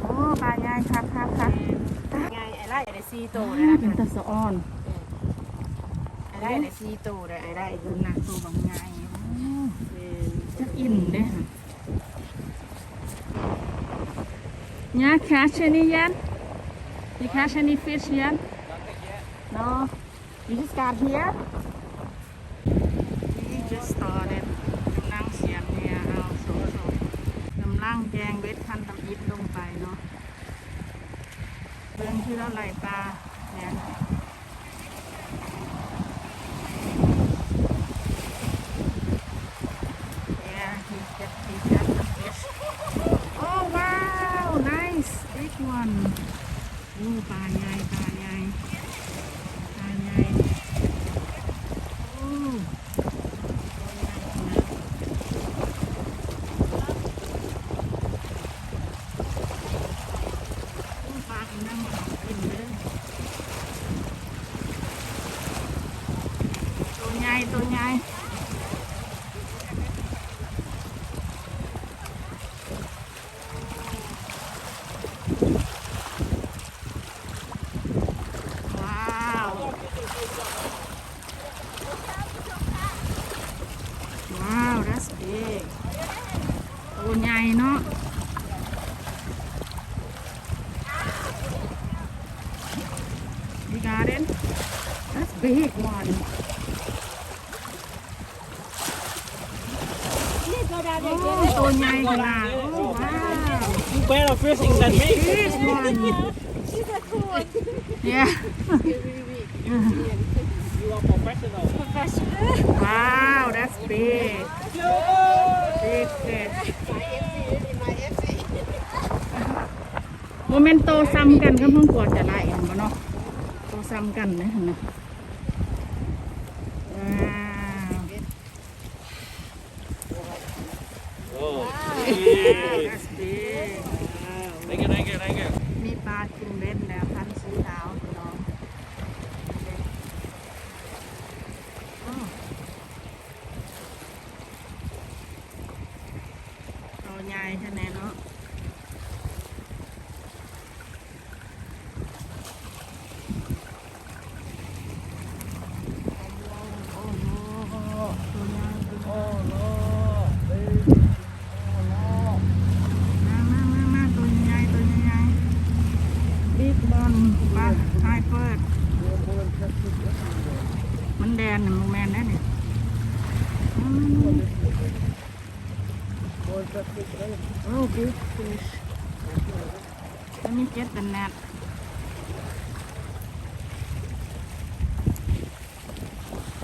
โอ้ปลาใหญ่ครับครับครับไงไอ้ไล่ไอ้ซีโตโอ้นะเป็นตะสะอ่อนไอ้ไล่ไอ้ซีโตเลยไอ้ไล่ดูหนักตัวบางใหญ่โอ้จะอิ่มเด้ค่ะยา catch any yet you catch any fish yet no you just got here we just started กำลังเสียบเนี่ยเอาโซโซกำลังแกงเวทคันตำอิดลงไปเนาะเรื่องที่เราไหลปลาเนี่ย Yeah, he's got, he's got the fish. Oh wow, nice, big one. โอ้ปลาใหญ่ปลาใหญ่ปลาใหญ่โอ้โอ้ปลากำลังกินเลยตัวใหญ่ตัวใหญ่ ว้าว ว้าว that's big ตัวใหญ่เนาะ You got it? That's big one. Oh, ตัวใหญ่ขนาด Oh, wow. You better fishing than me. This one. Yeah. You are professional. Wow, that's big. Big fish. โมเมนโตซ้ำกันก็เพิ่งกวดจะไล่เห็นบ่เนาะโตซ้ำกันนะเห็นไหมว้าว Oh. ว้าว that's big Thank you, thank you, thank you. มีปลากินเบ็ดแล้วพันสีดาวพี่น้องอ้าวตัวใหญ่ใช่ไหมเนาะ โอ้โหตัวใหญ่ตัวใหญ่ Oh no. มามามามาตัวใหญ่ตัวใหญ่บิ๊กบอลปลาไฮเปิด มันแดนน่ะมันแมนแน่เนี่ยมามามาโอ้บิ๊กฟิชแล้วมีเจ็ดเป็นแนท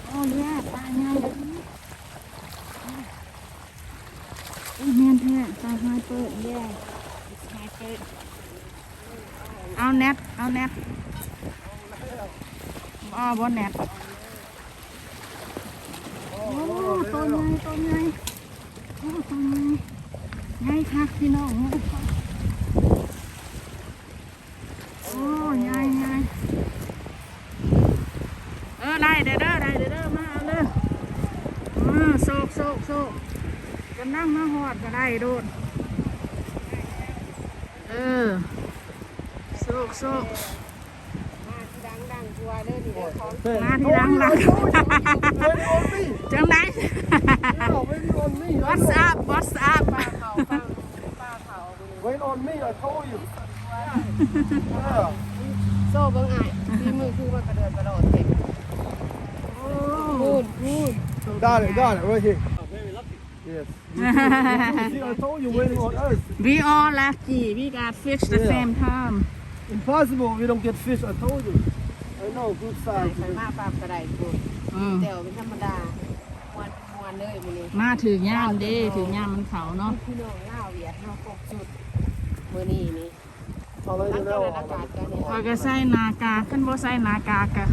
โอ้เนี่ยปลาใหญ่เลยโอ้แมนแท้ปลาไฮเปิดแย่ไฮเปิดเอาแนทเอาแนทอ๋อ บนแนทโอ้ตัวใหญ่ตัวใหญ่โอ้ตัวใหญ่ใหญ่คักพี่น้องโอ้ใหญ่ใหญ่เออได้เด้อเด้อได้เด้อเด้อมาเอาเลยเออโศกโศกโศกจะนั่งมาหอดก็ได้โดดเออโศกโศก มาที่หลังหลังจังไหน Wait on me. What's up What's up ปลาเขาฟังปลาเขา Wait on me. I told you. Yeah. โซ่เบิ่งอ้ายที่มือคือมันกระเดินกระโดดเต็มโอ้พูดพูด Got it, got it, right here. Yes. See, I told you waiting on us. we all lucky we got fish the Yeah. same time Impossible we don't get fish. I told you. I know, good ใส่ size. ไข่มาปลากระไดพูดอืมแตวเป็นธรรมดาม้วนม้วนเลยมื้อนี้มาถือย่ามเด้ถือย่ามมันเขาเนาะพี่น้องลาวเวียดเฮาครบสุดมื้อนี้นี่ I'll let ตั้ you งแต่ know. อากาศกันนี่พอยก็ใส่นากาขึ้นบ่ใส่นากากะ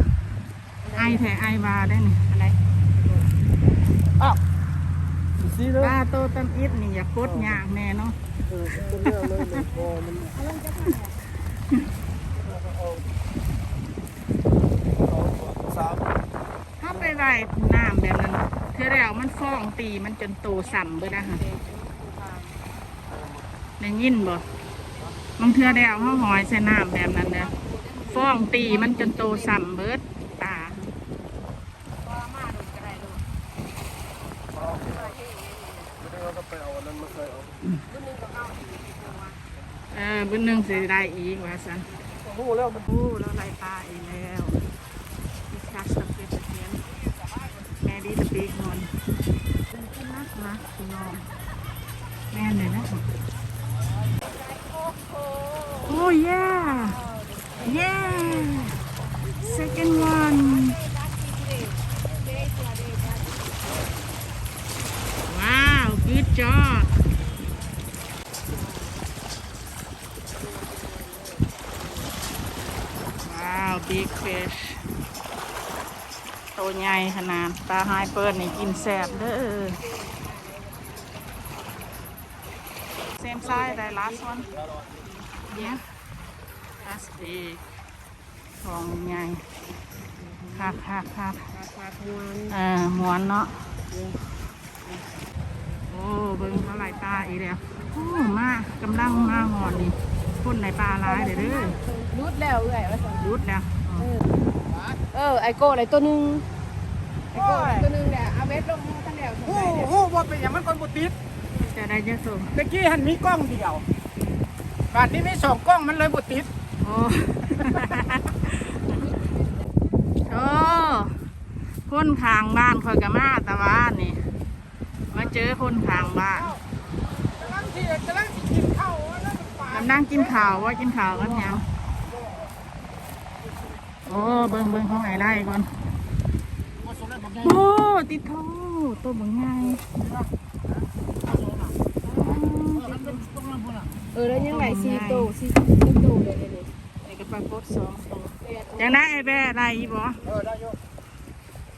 ไอแท้ไอบาได้นี่อะไร You see ปลา that? โตตันอิดนี่อย่ากดยากแน่เนาะ Uh, come here, let me go on. สามถ้าไปไว้น้ำแบบนั้นคือแล้วมันฟ้องตีมันจนโตสั่มเบิดนะฮะได้ยินบ่บางเทื่อได้เอาข้าวหอยใส่น้ำแบบนั้นเด้อฟ้องตีมันจนโตสัมเบิดตาไม่ได้ว่าก็ไปเอาอันนั้นมาใส่เอาเออบุญหนึ่งสิได้อีกว่าสันโอ้โหแล้วมันโอ้แล้วไรปลาอีกแล้ว นักนะคุณน้องแม่เลยนะ โอ้ย yeah yeah second one wow good job ว้าว big fish ตัวใหญ่ขนาด ตาไฮเปิดนี่กินแสบเด้อ same size the last one yeah that's big ของใหญ่คักคักคักราคาทวนเออหมวนเนาะโอ้เบิ่งเท่าไหร่ปลาอีกแล้วโอ้มากำลังมาหอนนี่คนในปลาร้ายเด้อเด้อรุดแล้วเอ้ยว่าซั่นรุดแล้วอ๋อเออไอโก้อะไรตัวหนึงไอโก้อะไรตัวหนึงเนี่ยเอาเวทลงทั้งแล้วโอ้โหว่าเป็นอย่างมันคนบุติด จะได้เยอะสูงตะกี้หันมีกล้องเดียวบาดนี้มีสองกล้องมันเลยบุติดโอ้โอ้คนข้างบ้านคอยกับมาแตะวันนี่มาเจอคนข้างบ้านกำลังที่กำลังที่กินข้าวแล้วมันปลากำลังกินข่าวว่ากินข่าวกันยังโอ้เบิ่งเบิ่งของไหนได้ก่อนโอ้ติดโทตัวบังไง เออแล้วยังไงซีโตซีโตโตเลยเนี่ยไอ้กระปากดสองตัวยังได้ไอ้แบ่ได้อีบ่เออได้โย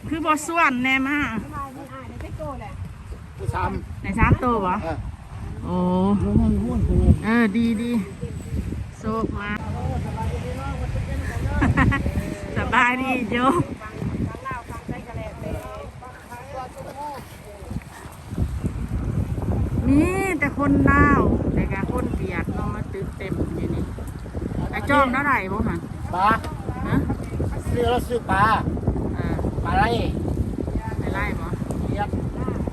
คือบ่ส่วนแน่มาทำไม่ได้โตแหละผู้สามในสามตัวบ่โอ้เออดีดีโซกมา สบายดีโยฟังเล่าฟังได้กระแลเลยตัวชุบโม่ มี แต่คนลาวแต่กะคนเบียดเนาะมาตึกเต็มอยู่นี่ไอ้จอมเท่าไหร่บ่หันปลาฮะซื้อแล้วซื้อปลาอ่าปลาอะไรไปไล่บ่เรียก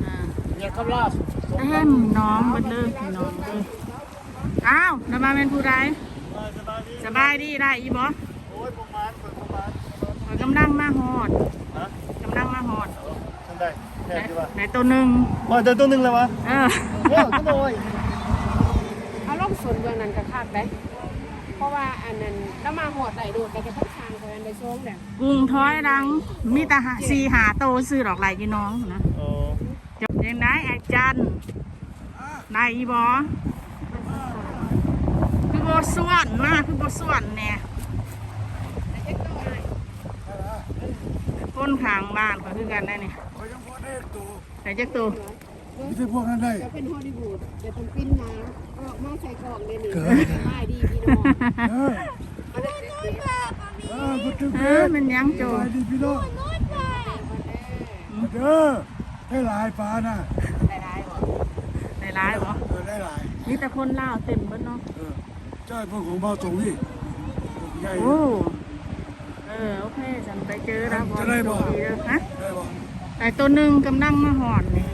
อ่าเรียกกับลาบเต็มน้องเบิดเลยพี่น้องเลยอ้าวแล้วมาเป็นผู้ใดสบายดีได้อีบ่โอ้ยประมาณประมาณข้อยกำลังมาฮอดฮะกำลังมาฮอดทำได้ แค่ที่ว่าในตัวหนึ่งมาเจอตัวหนึ่งเลยวะเออโอ้ก็น้อยเอาล่องสวนเมืองนั้นกระคาดได้เพราะว่าอันนั้นแล้วมาหอดไหลโดดไปกระทับทางคนนั้นไปช่วงเนี่ยกุ้งท้อยดังมีแต่หาสีหาโตซื้อดอกไหลกี่น้องนะโอ้จบยังได้อาจารย์นายอีบอคือโบส่วนมากคือโบส่วนเนี่ยคนข้างบ้านก็คือกันได้เนี่ย คอยยังพอได้ตัวแต่จักตัวไม่ใช่พวกนั้นได้จะเป็นฮอลลีวูดเดี๋ยวเป็นปิ้นมาออกมาใส่กล่องเลยนี่สบายดีพี่น้องเออเออกูถึงเอเอออมันยังโจสบายดีพี่น้องเด้อให้หลายปลาน่ะได้ร้ายบ่ได้ร้ายบ่เออได้หลายมีแต่คนลาวเต็มเบิดเนาะเออใช่พวกของเบาตรงนี่ใหญ่โอ้เออโอเคฉันไปเจอแล้วบอลจะได้บ่โชคดีเด้อฮะได้บ่ แต่ตัวหนึ่งกำลังมาหอนนี่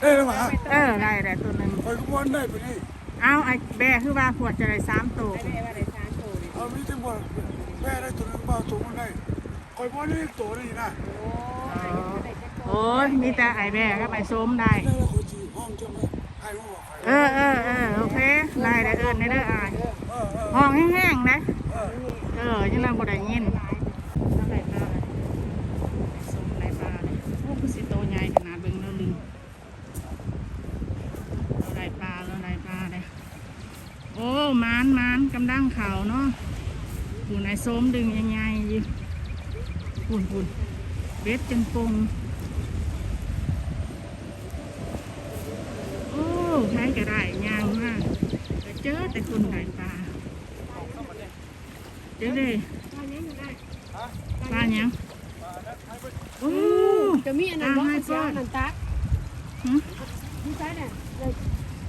ได้แล้วหมาเออได้แต่ตัวหนึ่งคอยก็วนได้ไปนี่เอาไอ้แบะคือว่าขวดจะได้สามตัวแม่ว่าได้สามโตเลยเอามีทั้งหมดแม่ได้ตัวนึงเบาตรงมันได้คอยวนได้ตัวนี่นะโอ้ยมีแต่ไอ้แบะก็ไปส้มได้ ได้แล้วคนจีห้องจังเลยให้หัวไปเออเออเออโอเคได้ได้เอิญได้เด้ออายเออเออห้องแห้งๆนะเออเออยังเราบ่ได้ยินอะไรปลาส้มอะไรปลาเนี่ยโอ้คือสิโตใหญ่ขนาดเบิ่งแล้วลืมอะไรปลาอะไรปลาเลยโอ้มานมานกำลัง เข่าเนาะอยู่ในส้มดึงยังไงอยู่ปุ่นปุ่นเบ็ดจนปงโอ้ใช้กระได้ยางมากแต่เจอแต่คนได้ปลาเจอเลยปลายังโอ้จะมีอันนั้นว่าเสียนันตักหึพี่ชายเนี่ย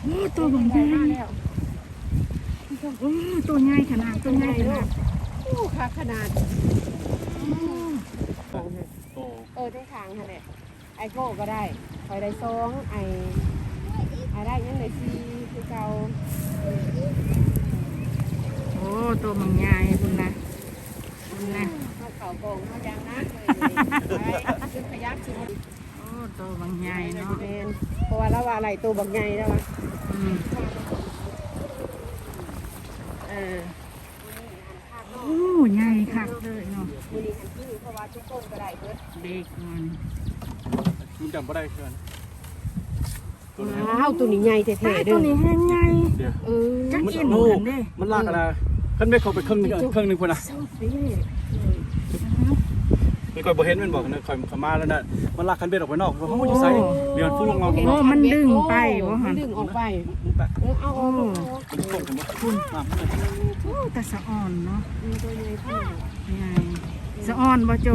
โอ้ตัวบังใส่ใหญ่มาแล้วพี่ชส้มโอ้ ตัวใหญ่ขนาดตัวใหญ่ขนาดโอ้ค่ะขนาดโอ้เออทั้งทางค่ะแหละไอโก้ก็ได้คอยได้สองไอไอได้ยังได้สี่คือเก่าโอ้ตัวมันใหญ่คุณนะคุณนะเขาเข่าโกงเขายางนะเลยไปขึ้นพยักชิมโอ้ตัวมันใหญ่เนาะแมนเพราะว่าเราว่าอะไรตัวบักใหญ่แล้ววะ อืมเออโอ้ใหญ่คักเลยเนาะมือนี้หันที่เพราะว่าทุกคนก็ได้เบิดเด็กมันมันจำไม่ได้เพื่อนตัวนี้ว้าวตัวนี้ใหญ่แท้แต่ๆเด้ตัอวนี้แห้งใหญ่เดี๋ยวเออจักมันกินโอ้กันเด้มันลากอะไรขึ้นไม่เขาไปครึ่งหนึงครึ่งหนึงคนน่ะ เศร้าสิมันคอยบ่เห็นมันบอกนะคอยเขามาแล้วน่ะมันลากคันเบ็ดออกไปนอกเขาอยู่ไสเดี๋ยวฟุ้งลงเอาโอ้มันดึงไปวะมัหันนดึงออกไปมันแปะเออเอาออกเอาออกมันส่งถึงบ่คุณอะโอ้แต่สะอ่อนเนาะอืมตัวใหญ่เท่าไหร่ใหญ่สะอ่อนบ่โจ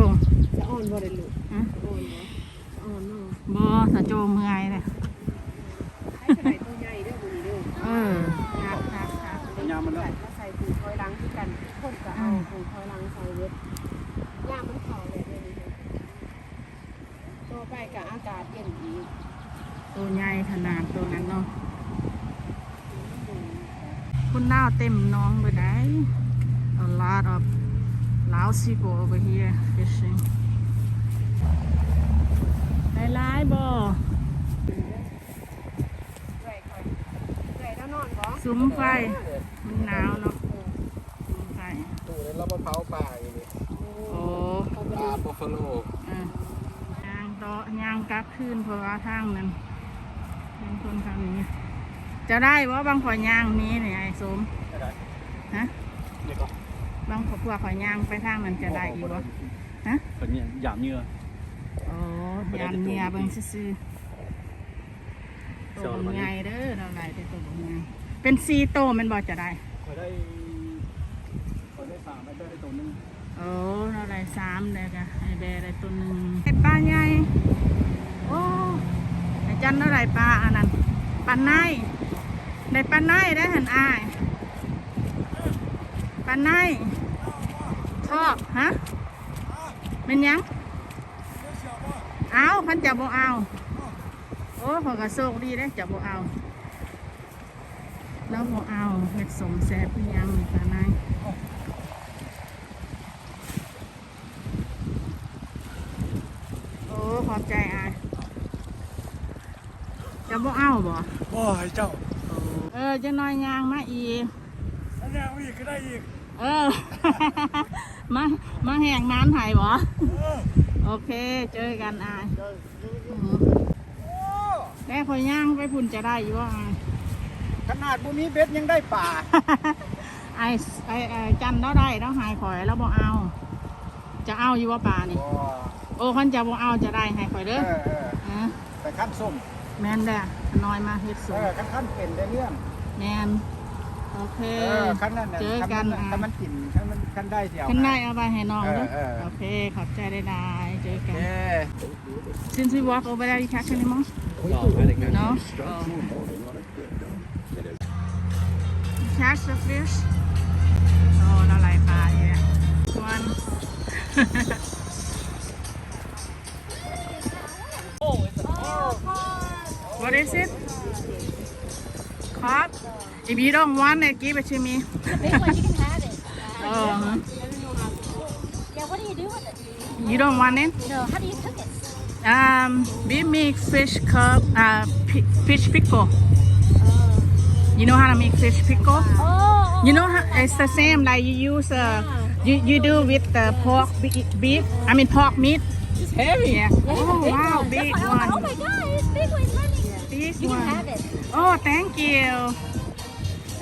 จะอ่อนบ่ได้ลูกฮะอ่อนบ่อ่อนเนาะบ่สะโจเมื่อยเลยให้กระไดตัวใหญ่เด้อมื้อนี้เด้อเออครับครับครับยามมันใส่ได้มาใส่ปูถอยหลังคือกันคนก็เอาปูถอยหลังใส่เบิดย่ามมันเข้าเลยเด้อนี่ ต่อไปก็อากาศเย็นอีกตัวใหญ่ขนาดตัวนั้นเนาะคุณน้าวเต็มหน้องไปได้ a lot of Laos people over here fishing ได้หลายบ่เรื่อยค่อยเรื่อยแล้วนอนบ่ซุ้มไฟ มันหนาวเนาะซุ้มไฟตู้ในรับมะพร้าวป่าอยู่นี่โอ้เอาไปปลาดูบัฟฟาโล อะยางต่อยางกลับคืนเพราะว่าทางนั้นเป็นคนทางนี้จะได้ว่าบางขอยยางนี้เนี่ยไอ้สมได้ฮะนี่ก็บางขอยขอยยางไปทางนั้นจะได้อีกวะฮะเป็นเนี่ยยามเหงื่อโอ้ยามเมียเบิ่งซื่อๆตัวมันใหญ่เด้อเราได้แต่ตัวมันใหญ่เป็นซีโตวแมันบ่จะได้คอยได้คอยได้สามได้ได้ตัวนึงโอ้เราได้สามเลยกะไอแบร์ได้ตัวหนึ่งไอปลาใหญ่โอ้ไอจันเราได้ปลาอันนั้นปลาไนได้ปลาไนได้หันอายปลาไนทอกฮะเป็นยังเอาพันจับโบเอาโอ้เขอกระโชคดีได้จับโบเอาแล้วโบเอาเห็ดสมแซ่บเป็นยังนี่ปลาไน โอ้ขอบใจอายจะบ่เอาบ่ โอ้ ยเจ้า เออจะน้อยยางมาอีกอันนี้อีกก็ได้อีก เออ มามาแหงน้ำไห้บ่โอเค เจอกันอายอืมแม่ขอยย่างไปพุ่นจะได้อยู่ว่าอายขนาดบุมีเบ็ดยังได้ป่าไอไอไอจันแล้วได้แล้วหายข่อยแล้วบ่เอา จะเอาอยู่ว่าป่านี่โอ้คันจะบ่เอาจะได้ให้ข่อยเอเด้ออเอออะแต่ขั้นส้มแม่นแด้ น้อยมาเฮ็ดสูเองอขั้นขั้นเป็นได้เรื่องแม่นโอเค เออขั้นนั้นน่ะเจอกันขั้อะ ขั้นมันกินขั้นมันขั้นได้เดียว ขึ้นได้เอาไปให้น้องเด้อเออเออ โอเค ขอบใจได้ได้เจอกัน เออ Since we walk over there you catch anymore ต่อไปเลยกัน no oh. You catch the fish โอ้ละลายปลาอยู่เนี่ย one What is it? Carp? If you don't want it, give it to me. Big one, you can have it. Oh, huh. Yeah, what do you do with it? you don't want it? No, how do you cook it? Um, we make fish cup, uh, fish pickle. You know how to make fish pickle? Oh, You know how it's the same like you use uh, you you do with the pork beef. I mean pork meat. It's heavy Yeah. yeah, Oh big wow, one. big That's why I was like, Oh one. my god, Big You can one. have it. Oh, thank you.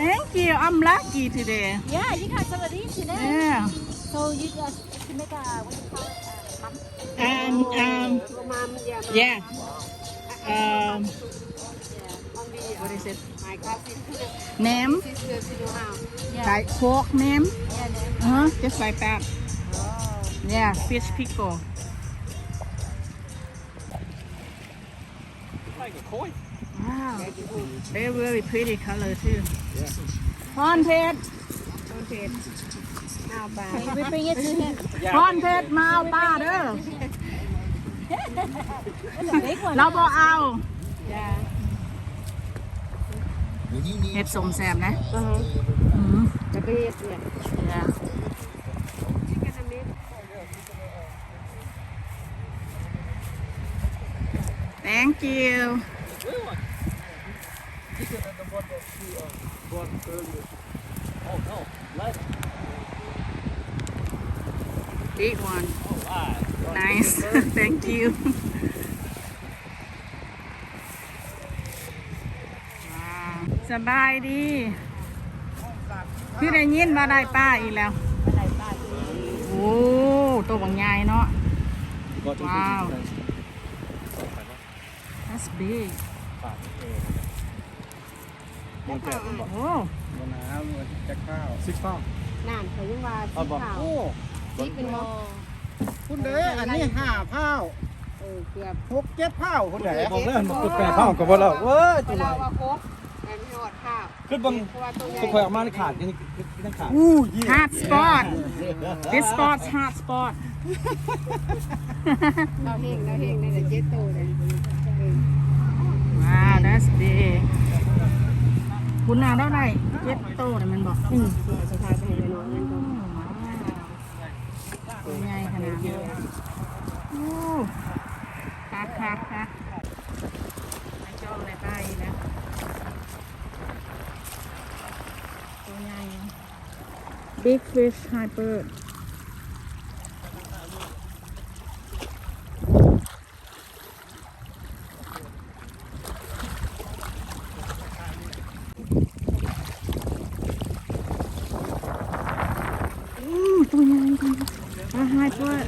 Thank you. I'm lucky today. Yeah, you got some of these today. Yeah. So you just to make a what do you call it? Uh, mum. And um, ประมาณอย่า yeah. Um, ออนดี what is it? หมายความสิคือ Name ซิสเตอร์ซิโนฮาว Yeah. like pork name. Yeah, then. Uh huh. Just like that. Yeah, fish pickle. ไม่กับโค้ย Wow. They're really pretty color too. พรเพชรต้นเพชรเอาไป We bring it to him. พรเพชรมาเอาป้าเด้อ Big one. เราบอเอาจ้าเห็ดสมแซมนะอือฮะอืมจะไปเฮ็ดเนี่ย yeah. Thank you. Big one. Nice. Thank you. ว้าวสบายดี พี่ได้ยินมาได้ป้าอีกแล้วอะไรป้าอีกโอ้ตัวบางใหญ่เนาะ Wow. That's big. โอ้น้ำจะข้าว Six pounds. น้ำเขายังว่าสีขาวโอ้สีเป็นบ่คุณเด้ออันนี้ห้าเผาเออเกือบหกเจ็ดเผาคุณเด้อบอกเลยมันคือแปดเท่ากับว่าเราเว้ยเวตัวใหลาญ่ว่าครบแต่ไม่หอดข้าวขึ้นบังเพราะว่าตัวใหญ่ตัวคอยออกมาในขาดยังยังขาดอู้ยี่ hot spot this spot's hot spot เราเฮงเราเฮงในแต่เจ็ดตัวเลยเออ wow that's big คุณนาได้ไรเจ็ดโตเนี่ยมันบอกอืมเดี๋ยวจะพาไปให้น้องนั่นก่อนตัวใหญ่ขนาดนี้โอ้คักคักคักไอ้เจ้าอะไรไปแล้วตัวใหญ่ big fish hyper อู้ ตัวใหญ่จังอ่ไฮเปิด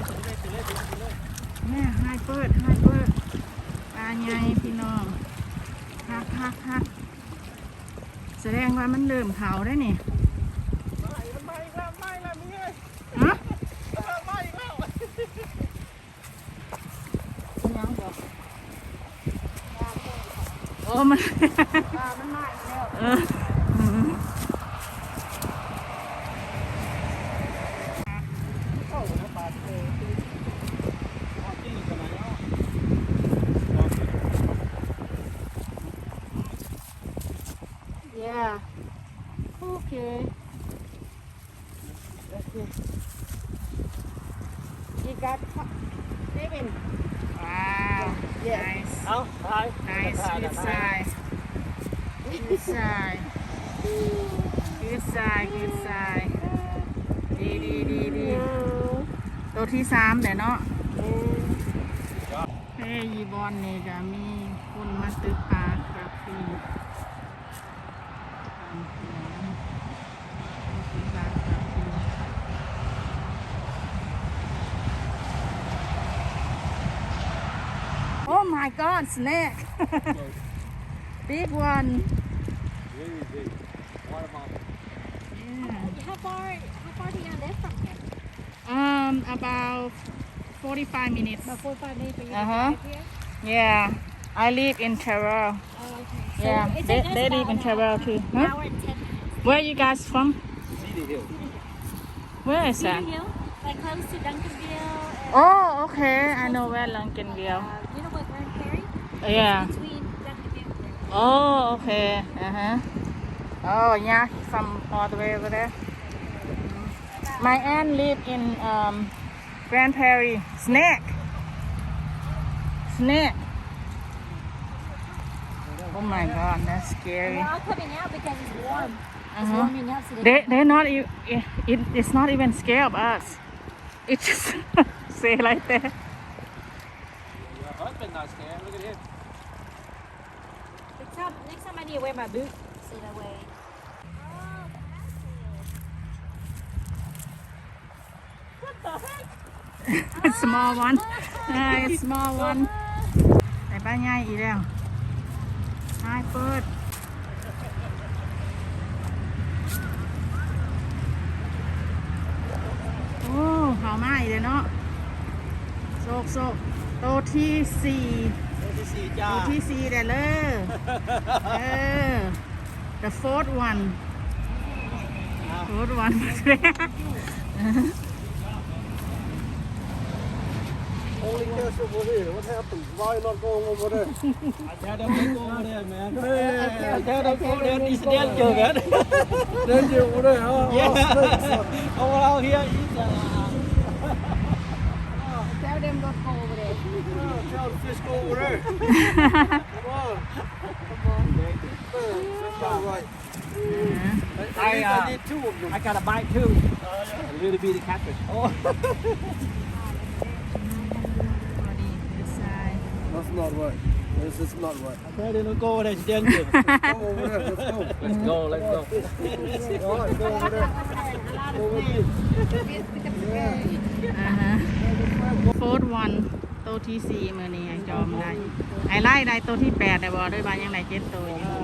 แม่ไฮเปิดไฮเปิดปลาใหญ่พี่น้องคักคักคักแสดงว่ามันเริ่มเผาได้นี่ฮะโอ้มันมันมาอีกแล้วเออม เย้โอเคโอเคอีกการได้เป็น Wow. Nice. Oh, hi. Nice. Good side. Good side. Good side. Good side. ดีดีดีดีตัวที่สามเดี๋ยวเนาะเฮ้ยยีบอลนี่จะมีคนมาตึกป god snake big one Really big. Watermelon. yeah. How far, how far do you live from here? um about 45 minutes About four or five minutes for you Uh-huh. here? yeah I live in Terrell Oh, okay. So yeah it they, they live in an Terrell too An huh? hour and ten minutes. where you guys from Cedar Hill. where is Cedar that Hill, like close to Duncanville. Oh okay I know where Lincolnville uh, you know what Grand Prairie? Yeah Between Duncanville Oh, okay. Uh huh. Oh, yeah, from all the way over there. My aunt live in um, Grand Prairie. Snake. Snake. Oh my God, that's scary. They're all coming out because it's warm. It's Uh-huh. warming up, so They they're not e- it, it it's not even scared of us. It just say like that. Your husband not scared. Next time I need to wear my boots. So that way. small one. Uh, it's small one. แต่ป้าใหญ่อีกแล้วใช่เปิด โอ้เผาไหม้เลยเนาะโศกโศกโตวที่สี่ ที่สี่โตจ้าวที่สี่เด้อเลยเออ the fourth one Food one. Only cash over here. What happened? Why not going over there? I tell them to go over there, man. I tell them to go there. It's danger, man. Then you over there, huh? Yeah. Over out here is uh, แซวเดมรถโคไปเล on. Come on. Come on. That's all right. I, uh, I got a bite too. A little bit of catfish. Oh. That's not right. This is not right. Okay, then we'll go over there. It's Come go over there. Let's go. Let's go. Let's go. All right, go over there. Go over there. Uh-huh. Fourth one. ตัวที่สี่มือนี้ยังจอมได้ไอ้ไล่ได้ตัวที่แปดได้บ่ด้วยบานยังได้เจ็ดตัวอยู่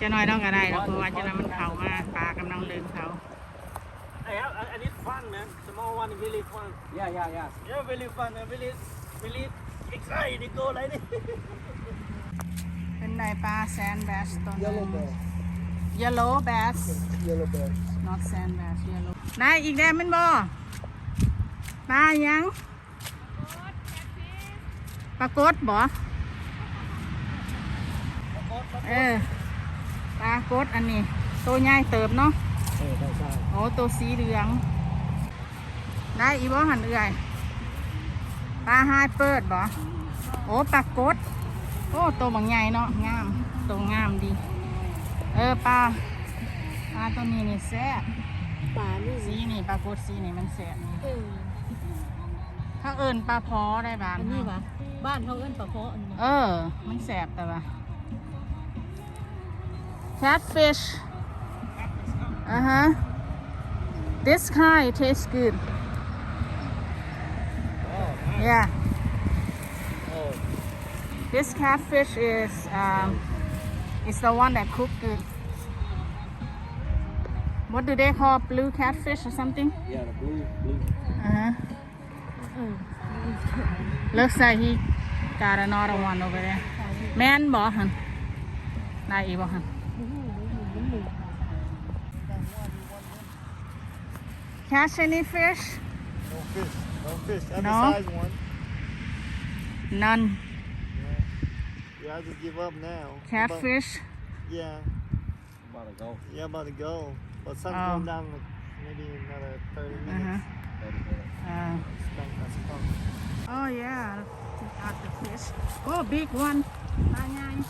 จะน้อยต้องก็ได้แล้วเพราะว่าจะนั้นมันเข่ามาปลากำลังเดินเขา Hey, I, I need fun, man. Small one, really fun. Yeah, yeah, yeah. Yeah, really fun. man. Really, really excited to go like this. เป็นได้ปลาแซนแบสตัวนึ Yellow ง bear. yellow bass Yellow bear. not sand bass yellow ได้อีกแล้วแมันบ่ปลายัง ปลากดบ่เออปลากดอันนี้ตัวใหญ่เติบเนาะโอ้ตัวสีเหลือง ได้อีบ่หันเอื่อยปลาไฮเปิดบ่โอ้ปลากดโอ้ตัวบางใหญ่เนาะงามตัวงามดี เออปลาปลาตัวนี้นี่แซ่บป่านี่สีนี่ปลากดสีนี่มันแซ่บนี่เออถ้าเอิญปลาพอได้บ้านอันนี้วะ บ้านเขาเอิ้นปลาโคอันนี้ เออ มันแซ่บแต่ว่า catfish อ่าฮะ this kind tastes good yeah Oh. this catfish is um is the one that cook good what do they call blue catfish or something Yeah, the blue, blue. uh-huh Looks like he got another one over there. Man bỏ hẳn. Này. Catch any fish? No fish. No fish. Every no? one. None. Yeah. yeah, I just give up now. Catfish? But, yeah. I'm about to go. Yeah, I'm about to go. But something oh. down maybe another 30 uh-huh. minutes. Uh -huh. 30 minutes. Uh, oh yeah, out the fish. Oh, big one. Bangay.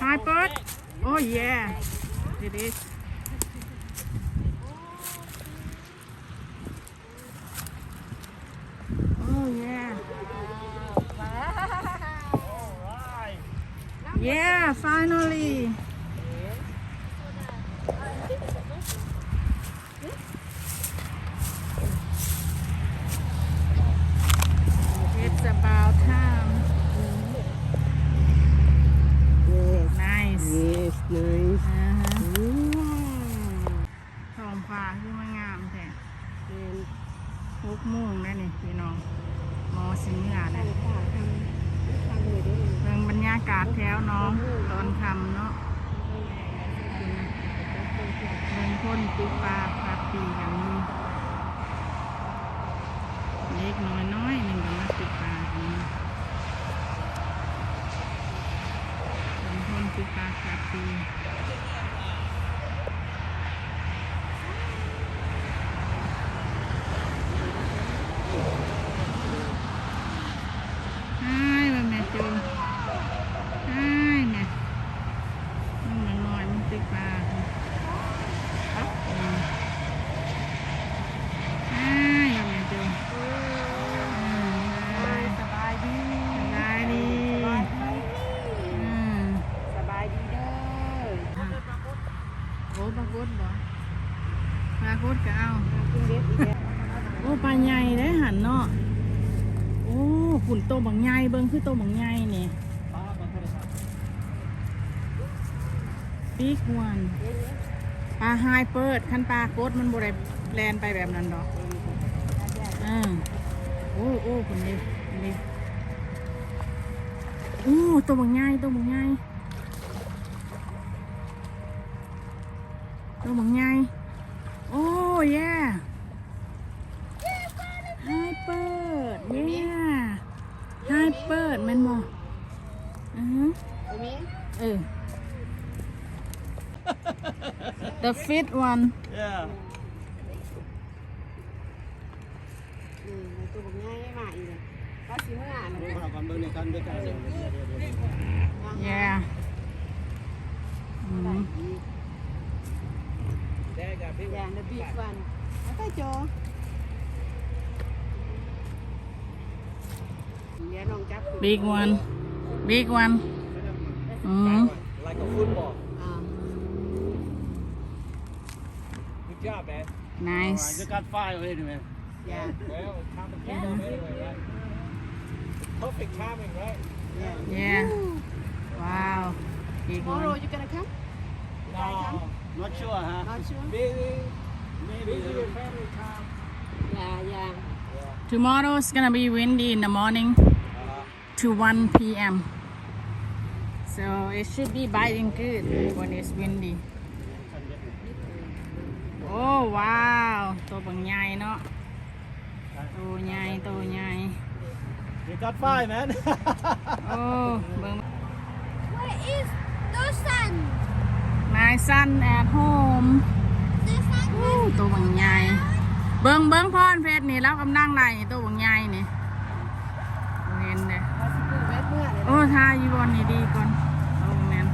Hi, bird. Oh yeah, it is. Oh yeah. Yeah, finally. ปูปลาปลาปีกันนี่เล็กน้อยน้อยหนึ่งกับมาปูปลากันนี่เบิ่งคนตุกปลาปลาปี ปุ่นโตบางใหญ่เบิ้งคือโตบางใหญ่เนี่ยปีกวนปลาไฮเปิดขั้นปลาโกดมันบริแลนไปแบบนั้นดอกอือโอ้โอ้คนนี้คนนี้โอ้ตัวบางง่ายตัวบางง่ายตัวบางง่ายโอ้ย yeah เปิดแมันบ่อือฮึตรงนี้เออ the fifth one Yeah. นี่ในตัวผมง่ายมาอีกเลยก็สิเมื่ออ่านเลย Kalau kan beli kan dia kan. yeah อืมอย่าง the big one แล้วก็โจเ ดี๋ยวน้องจับ big one big one อืม Like a football. อ่า Good job, man. nice Alright, you got five already, man. อย่า Well, time to keep them anyway, right? Perfect timing, right? yeah wow big tomorrow one you gonna come No, not sure, huh? not sure Maybe, maybe your family time. อย่าอย่า tomorrow is gonna be windy in the morning Uh, To 1 p.m. So it should be biting good when it's windy. Oh wow ตัวบังใหญ่เนาะตัวใหญ่ตัวใหญ่ you got five, man. โอ้เบิ่ง Where is the sun my son at home the sun อู้ตัวบังใหญ่เบิ่งเบิ่งพร โอ้ทายีบอลนี่ดีก่อนโอ้แมน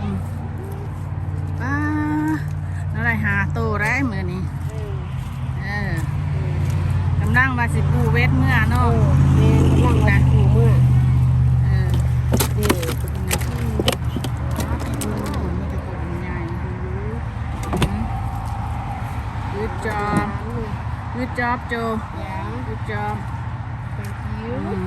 อืมป้าแล้วไรหาตัวได้มือนี้เออเออกำลังว่าสิปูเวทเมื่อเนาะแม่กำลังว่าสิปลูกเมื่อเออนี่นะอืมโอ้มีแต่ตัวใหญ่อืม good job good job Joe อย่า good job thank you อืม